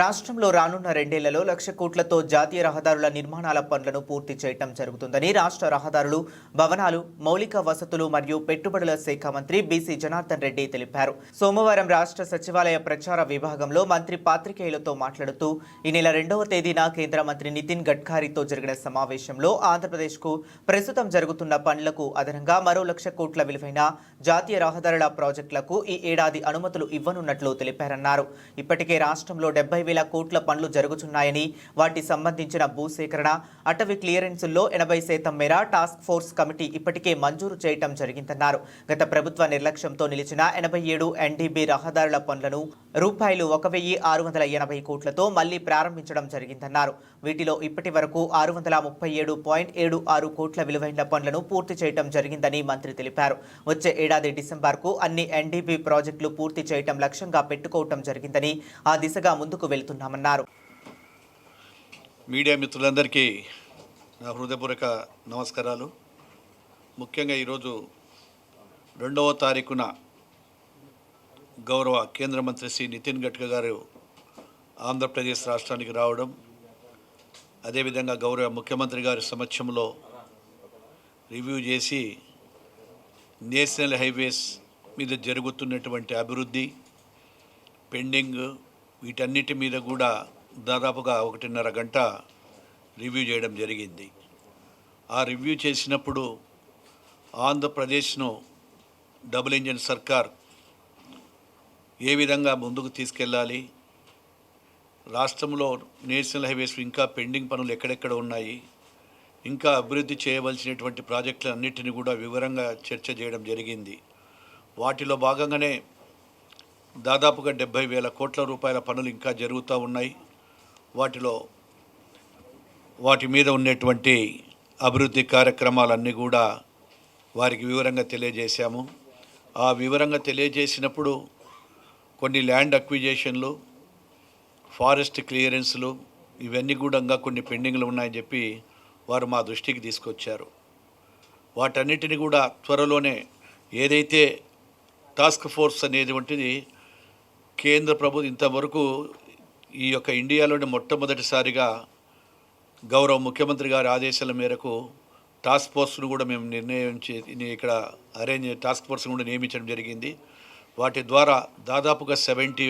రాష్ట్రంలో రానున్న రెండేళ్ళలో లక్ష కోట్లతో జాతీయ రహదారుల నిర్మాణాల పనులను పూర్తి చేయటం జరుగుతుందని రాష్ట్ర రహదారులు భవనాలు మౌలిక వసతులు మరియు పెట్టుబడుల శాఖ మంత్రి బీసీ జనార్దన్ రెడ్డి తెలిపారు. సోమవారం రాష్ట్ర సచివాలయ ప్రచార విభాగంలో మంత్రి పాత్రికేయులతో మాట్లాడుతూ ఈ నెల రెండవ తేదీన కేంద్ర మంత్రి నితిన్ గడ్కరీతో జరిగిన సమావేశంలో ఆంధ్రప్రదేశ్కు ప్రస్తుతం జరుగుతున్న పనులకు అదనంగా మరో లక్ష కోట్ల విలువైన జాతీయ రహదారుల ప్రాజెక్టులకు ఈ ఏడాది అనుమతులు ఇవ్వనున్నట్లు తెలిపారన్నారు. ఇప్పటికే రాష్ట్రంలో డెబ్బై వేల కోట్ల పనులు జరుగుతున్నాయని వాటి సంబంధించిన భూసేకరణ అటవీ క్లియరెన్సుల్లో ఎనభై శాతం మేర టాస్క్ ఫోర్స్ కమిటీ ఇప్పటికే మంజూరు చేయటం జరిగిందన్నారు. గత ప్రభుత్వ నిర్లక్ష్యంతో నిలిచిన ఎనభై ఏడు ఎన్డీబీ రహదారుల పనులను రూపాయలు ఒక వెయ్యి ఆరు వందల ఎనభై కోట్లతో మళ్ళీ ప్రారంభించడం జరిగిందన్నారు. వీటిలో ఇప్పటి వరకు ఆరు వందల ముప్పై ఏడు పాయింట్ ఏడు ఆరు కోట్ల విలువైన పనులను పూర్తి చేయటం జరిగిందని మంత్రి తెలిపారు. వచ్చే ఏడాది డిసెంబర్కు అన్ని ఎన్డీబీ ప్రాజెక్టులు పూర్తి చేయటం లక్ష్యంగా పెట్టుకోవటం జరిగిందని ఆ దిశగా ముందుకు వెళ్తున్నామన్నారు. మీడియా మిత్రులందరికీ నా హృదయపూర్వక నమస్కారాలు. ముఖ్యంగా ఈరోజు రెండవ తారీఖున గౌరవ కేంద్ర మంత్రి శ్రీ నితిన్ గడ్కరీ గారు ఆంధ్రప్రదేశ్ రాష్ట్రానికి రావడం అదేవిధంగా గౌరవ ముఖ్యమంత్రి గారి సమక్షంలో రివ్యూ చేసి నేషనల్ హైవేస్ మీద జరుగుతున్నటువంటి అభివృద్ధి పెండింగ్ వీటన్నిటి మీద కూడా దాదాపుగా ఒకటిన్నర గంట రివ్యూ చేయడం జరిగింది. ఆ రివ్యూ చేసినప్పుడు ఆంధ్రప్రదేశ్ను డబుల్ ఇంజన్ సర్కార్ ఏ విధంగా ముందుకు తీసుకెళ్ళాలి రాష్ట్రంలో నేషనల్ హైవేస్ ఇంకా పెండింగ్ పనులు ఎక్కడెక్కడ ఉన్నాయి ఇంకా అభివృద్ధి చేయవలసినటువంటి ప్రాజెక్టులన్నిటిని కూడా వివరంగా చర్చ చేయడం జరిగింది. వాటిలో భాగంగానే దాదాపుగా డెబ్బై వేల కోట్ల రూపాయల పనులు ఇంకా జరుగుతూ ఉన్నాయి. వాటిలో వాటి మీద ఉన్నటువంటి అభివృద్ధి కార్యక్రమాలన్నీ కూడా వారికి వివరంగా తెలియజేశాము. ఆ వివరంగా తెలియజేసినప్పుడు కొన్ని ల్యాండ్ అక్విజేషన్లు ఫారెస్ట్ క్లియరెన్స్లు ఇవన్నీ కూడా ఇంకా కొన్ని పెండింగ్లు ఉన్నాయని చెప్పి వారు మా దృష్టికి తీసుకొచ్చారు. వాటన్నిటిని కూడా త్వరలోనే ఏదైతే టాస్క్ ఫోర్స్ అనేటువంటిది కేంద్ర ప్రభుత్వం ఇంతవరకు ఈ యొక్క ఇండియాలోని మొట్టమొదటిసారిగా గౌరవ ముఖ్యమంత్రి గారి ఆదేశాల మేరకు టాస్క్ ఫోర్స్ను కూడా మేము నిర్ణయించి ఇక్కడ అరేంజ్ టాస్క్ ఫోర్స్ను కూడా నియమించడం జరిగింది. వాటి ద్వారా దాదాపుగా సెవెంటీ